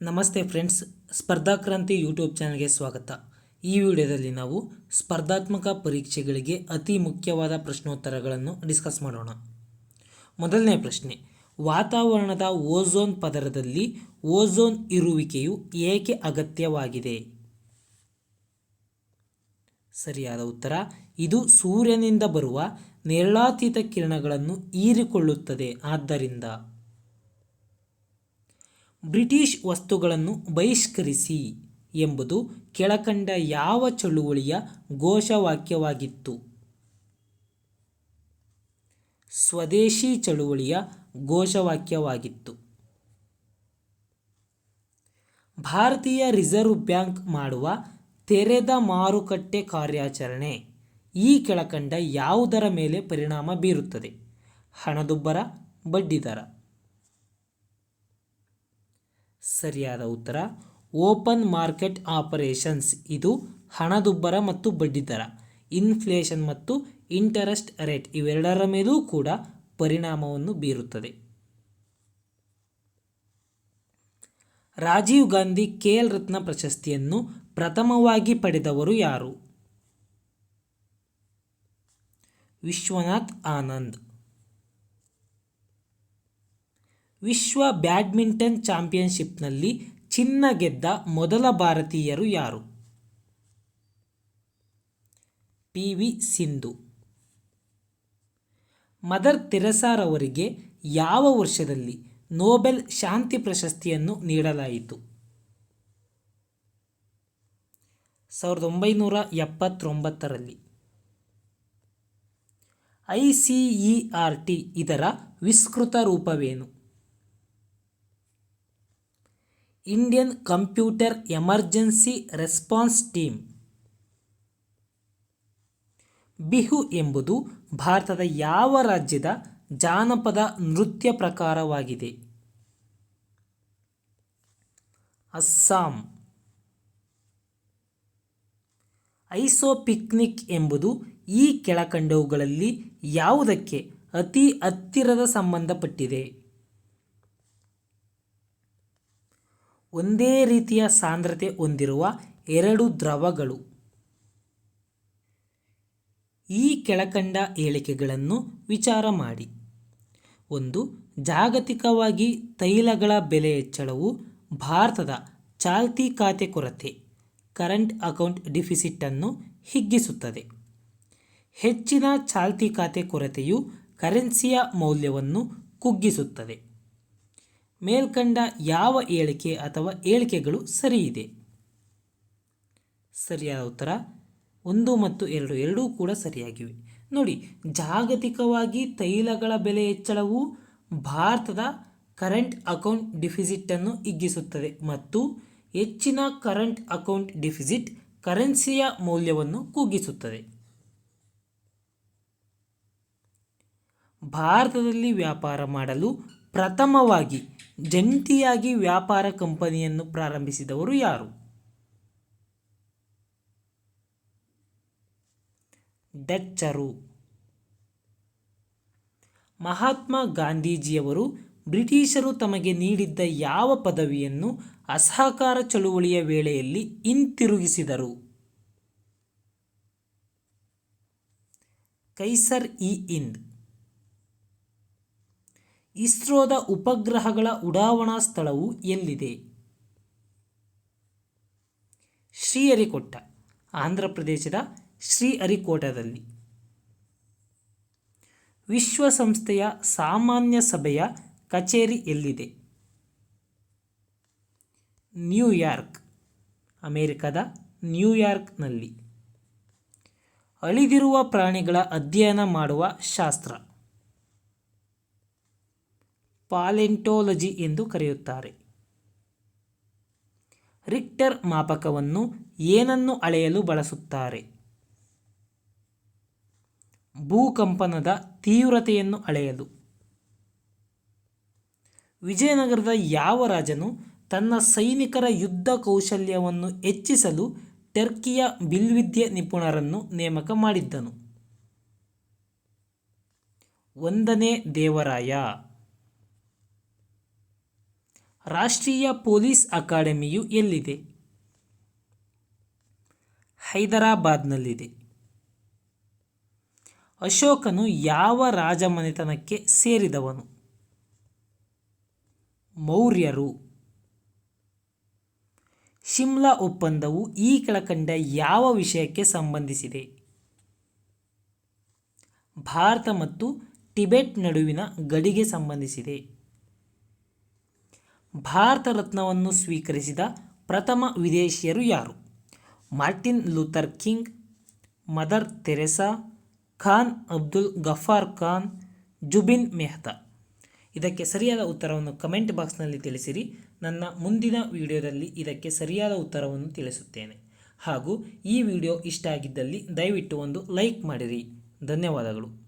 ನಮಸ್ತೆ friends ಸ್ಪರ್ಧಾಕ್ರಾಂತಿ YouTube ಚಾನಲ್ಗೆ ಸ್ವಾಗತ. ಈ ವಿಡಿಯೋದಲ್ಲಿ ನಾವು ಸ್ಪರ್ಧಾತ್ಮಕ ಪರೀಕ್ಷೆಗಳಿಗೆ ಅತಿ ಮುಖ್ಯವಾದ ಪ್ರಶ್ನೋತ್ತರಗಳನ್ನು ಡಿಸ್ಕಸ್ ಮಾಡೋಣ. ಮೊದಲನೇ ಪ್ರಶ್ನೆ, ವಾತಾವರಣದ ಓಝೋನ್ ಪದರದಲ್ಲಿ ಓಝೋನ್ ಇರುವಿಕೆಯು ಏಕೆ ಅಗತ್ಯವಾಗಿದೆ? ಸರಿಯಾದ ಉತ್ತರ, ಇದು ಸೂರ್ಯನಿಂದ ಬರುವ ನೇರಳಾತೀತ ಕಿರಣಗಳನ್ನು ಹೀರಿಕೊಳ್ಳುತ್ತದೆ. ಆದ್ದರಿಂದ ಬ್ರಿಟಿಷ್ ವಸ್ತುಗಳನ್ನು ಬಹಿಷ್ಕರಿಸಿ ಎಂಬುದು ಕೆಳಕಂಡ ಯಾವ ಚಳುವಳಿಯ ಘೋಷವಾಕ್ಯವಾಗಿತ್ತು? ಸ್ವದೇಶಿ ಚಳುವಳಿಯ ಘೋಷವಾಕ್ಯವಾಗಿತ್ತು. ಭಾರತೀಯ ರಿಸರ್ವ್ ಬ್ಯಾಂಕ್ ಮಾಡುವ ತೆರೆದ ಮಾರುಕಟ್ಟೆ ಕಾರ್ಯಾಚರಣೆ ಈ ಕೆಳಕಂಡ ಯಾವುದರ ಮೇಲೆ ಪರಿಣಾಮ ಬೀರುತ್ತದೆ? ಹಣದುಬ್ಬರ, ಬಡ್ಡಿದರ. ಸರಿಯಾದ ಉತ್ತರ, ಓಪನ್ ಮಾರ್ಕೆಟ್ ಆಪರೇಷನ್ಸ್. ಇದು ಹಣದುಬ್ಬರ ಮತ್ತು ಬಡ್ಡಿದರ ಇನ್ಫ್ಲೇಷನ್ ಮತ್ತು ಇಂಟರೆಸ್ಟ್ ರೇಟ್ ಇವೆರಡರ ಮೇಲೂ ಕೂಡ ಪರಿಣಾಮವನ್ನು ಬೀರುತ್ತದೆ. ರಾಜೀವ್ ಗಾಂಧಿ ಖೇಲ್ ರತ್ನ ಪ್ರಶಸ್ತಿಯನ್ನು ಪ್ರಥಮವಾಗಿ ಪಡೆದವರು ಯಾರು? ವಿಶ್ವನಾಥ್ ಆನಂದ್. ವಿಶ್ವ ಬ್ಯಾಡ್ಮಿಂಟನ್ ಚಾಂಪಿಯನ್ಶಿಪ್ನಲ್ಲಿ ಚಿನ್ನ ಗೆದ್ದ ಮೊದಲ ಭಾರತೀಯರು ಯಾರು? ಪಿ. ವಿ. ಸಿಂಧು. ಮದರ್ ತೆರೆಸಾರವರಿಗೆ ಯಾವ ವರ್ಷದಲ್ಲಿ ನೊಬೆಲ್ ಶಾಂತಿ ಪ್ರಶಸ್ತಿಯನ್ನು ನೀಡಲಾಯಿತು? ಸಾವಿರದ ಒಂಬೈನೂರ ಎಪ್ಪತ್ತೊಂಬತ್ತರಲ್ಲಿ. I C E R T ಇದರ ವಿಸ್ತೃತ ರೂಪವೇನು? Indian computer emergency response team. Bihu ಎಂಬುದು ಭಾರತದ ಯಾವ ರಾಜ್ಯದ ಜಾನಪದ ನೃತ್ಯ ಪ್ರಕಾರವಾಗಿದೆ? ಅಸ್ಸಾಂ. ಐಸೋಪಿಕ್ನಿಕ್ ಎಂಬುದು ಈ ಕೆಳಕಂಡವುಗಳಲ್ಲಿ ಯಾವುದಕ್ಕೆ ಅತಿ ಹತ್ತಿರದ ಸಂಬಂಧಪಟ್ಟಿದೆ? ಒಂದೇ ರೀತಿಯ ಸಾಂದ್ರತೆ ಹೊಂದಿರುವ ಎರಡು ದ್ರವಗಳು. ಈ ಕೆಳಕಂಡ ಹೇಳಿಕೆಗಳನ್ನು ವಿಚಾರ ಮಾಡಿ. ಒಂದು, ಜಾಗತಿಕವಾಗಿ ತೈಲಗಳ ಬೆಲೆ ಹೆಚ್ಚಳವು ಭಾರತದ ಚಾಲ್ತಿ ಖಾತೆ ಕೊರತೆ, ಕರೆಂಟ್ ಅಕೌಂಟ್ ಡಿಫಿಸಿಟನ್ನು ಹಿಗ್ಗಿಸುತ್ತದೆ. ಹೆಚ್ಚಿನ ಚಾಲ್ತಿ ಖಾತೆ ಕೊರತೆಯು ಕರೆನ್ಸಿಯ ಮೌಲ್ಯವನ್ನು ಕುಗ್ಗಿಸುತ್ತದೆ. ಮೇಲ್ಕಂಡ ಯಾವ ಹೇಳಿಕೆ ಅಥವಾ ಹೇಳಿಕೆಗಳು ಸರಿಯಿದೆ? ಸರಿಯಾದ ಉತ್ತರ, ಒಂದು ಮತ್ತು ಎರಡು, ಎರಡೂ ಕೂಡ ಸರಿಯಾಗಿವೆ. ನೋಡಿ, ಜಾಗತಿಕವಾಗಿ ತೈಲಗಳ ಬೆಲೆ ಹೆಚ್ಚಳವು ಭಾರತದ ಕರೆಂಟ್ ಅಕೌಂಟ್ ಡಿಫಿಸಿಟನ್ನು ಹಿಗ್ಗಿಸುತ್ತದೆ ಮತ್ತು ಹೆಚ್ಚಿನ ಕರೆಂಟ್ ಅಕೌಂಟ್ ಡಿಫಿಸಿಟ್ ಕರೆನ್ಸಿಯ ಮೌಲ್ಯವನ್ನು ಕುಗ್ಗಿಸುತ್ತದೆ. ಭಾರತದಲ್ಲಿ ವ್ಯಾಪಾರ ಮಾಡಲು ಪ್ರಥಮವಾಗಿ ಜಂಟಿಯಾಗಿ ವ್ಯಾಪಾರ ಕಂಪನಿಯನ್ನು ಪ್ರಾರಂಭಿಸಿದವರು ಯಾರು? ಡಚ್ಚರು. ಮಹಾತ್ಮ ಗಾಂಧೀಜಿಯವರು ಬ್ರಿಟಿಷರು ತಮಗೆ ನೀಡಿದ್ದ ಯಾವ ಪದವಿಯನ್ನು ಅಸಹಕಾರ ಚಳುವಳಿಯ ವೇಳೆಯಲ್ಲಿ ಹಿಂತಿರುಗಿಸಿದರು? ಕೈಸರ್ ಇ. ಇಂದ್. ಇಸ್ರೋದ ಉಪಗ್ರಹಗಳ ಉಡಾವಣಾ ಸ್ಥಳವು ಎಲ್ಲಿದೆ? ಶ್ರೀಹರಿಕೋಟ, ಆಂಧ್ರ ಪ್ರದೇಶದ ಶ್ರೀಹರಿಕೋಟದಲ್ಲಿ. ವಿಶ್ವಸಂಸ್ಥೆಯ ಸಾಮಾನ್ಯ ಸಭೆಯ ಕಚೇರಿ ಎಲ್ಲಿದೆ? ನ್ಯೂಯಾರ್ಕ್, ಅಮೇರಿಕದ ನ್ಯೂಯಾರ್ಕ್ನಲ್ಲಿ. ಅಳಿದಿರುವ ಪ್ರಾಣಿಗಳ ಅಧ್ಯಯನ ಮಾಡುವ ಶಾಸ್ತ್ರ. ಪಾಲೆಂಟೋಲಜಿ ಎಂದು ಕರೆಯುತ್ತಾರೆ. ರಿಕ್ಟರ್ ಮಾಪಕವನ್ನು ಏನನ್ನು ಅಳೆಯಲು ಬಳಸುತ್ತಾರೆ? ಭೂಕಂಪನದ ತೀವ್ರತೆಯನ್ನು ಅಳೆಯಲು. ವಿಜಯನಗರದ ಯಾವ ರಾಜನು ತನ್ನ ಸೈನಿಕರ ಯುದ್ಧ ಕೌಶಲ್ಯವನ್ನು ಹೆಚ್ಚಿಸಲು ಟರ್ಕಿಯ ಬಿಲ್ವಿದ್ಯೆ ನಿಪುಣರನ್ನು ನೇಮಕ ಮಾಡಿದ್ದನು? ಒಂದನೇ ದೇವರಾಯ. ರಾಷ್ಟ್ರೀಯ ಪೊಲೀಸ್ ಅಕಾಡೆಮಿಯು ಎಲ್ಲಿದೆ? ಹೈದರಾಬಾದ್ನಲ್ಲಿದೆ. ಅಶೋಕನು ಯಾವ ರಾಜಮನೆತನಕ್ಕೆ ಸೇರಿದವನು? ಮೌರ್ಯರು. ಶಿಮ್ಲಾ ಒಪ್ಪಂದವು ಈ ಕೆಳಕಂಡ ಯಾವ ವಿಷಯಕ್ಕೆ ಸಂಬಂಧಿಸಿದೆ? ಭಾರತ ಮತ್ತು ಟಿಬೆಟ್ ನಡುವಿನ ಗಡಿಗೆ ಸಂಬಂಧಿಸಿದೆ. ಭಾರತ ರತ್ನವನ್ನು ಸ್ವೀಕರಿಸಿದ ಪ್ರಥಮ ವಿದೇಶಿಯರು ಯಾರು? Martin Luther King, Mother Teresa, Khan Abdul Ghaffar Khan, Zubin Mehta. ಇದಕ್ಕೆ ಸರಿಯಾದ ಉತ್ತರವನ್ನು ಕಮೆಂಟ್ ಬಾಕ್ಸ್ನಲ್ಲಿ ತಿಳಿಸಿರಿ. ನನ್ನ ಮುಂದಿನ ವಿಡಿಯೋದಲ್ಲಿ ಇದಕ್ಕೆ ಸರಿಯಾದ ಉತ್ತರವನ್ನು ತಿಳಿಸುತ್ತೇನೆ. ಹಾಗೂ ಈ ವಿಡಿಯೋ ಇಷ್ಟ ಆಗಿದ್ದಲ್ಲಿ ದಯವಿಟ್ಟು ಒಂದು ಲೈಕ್ ಮಾಡಿರಿ. ಧನ್ಯವಾದಗಳು.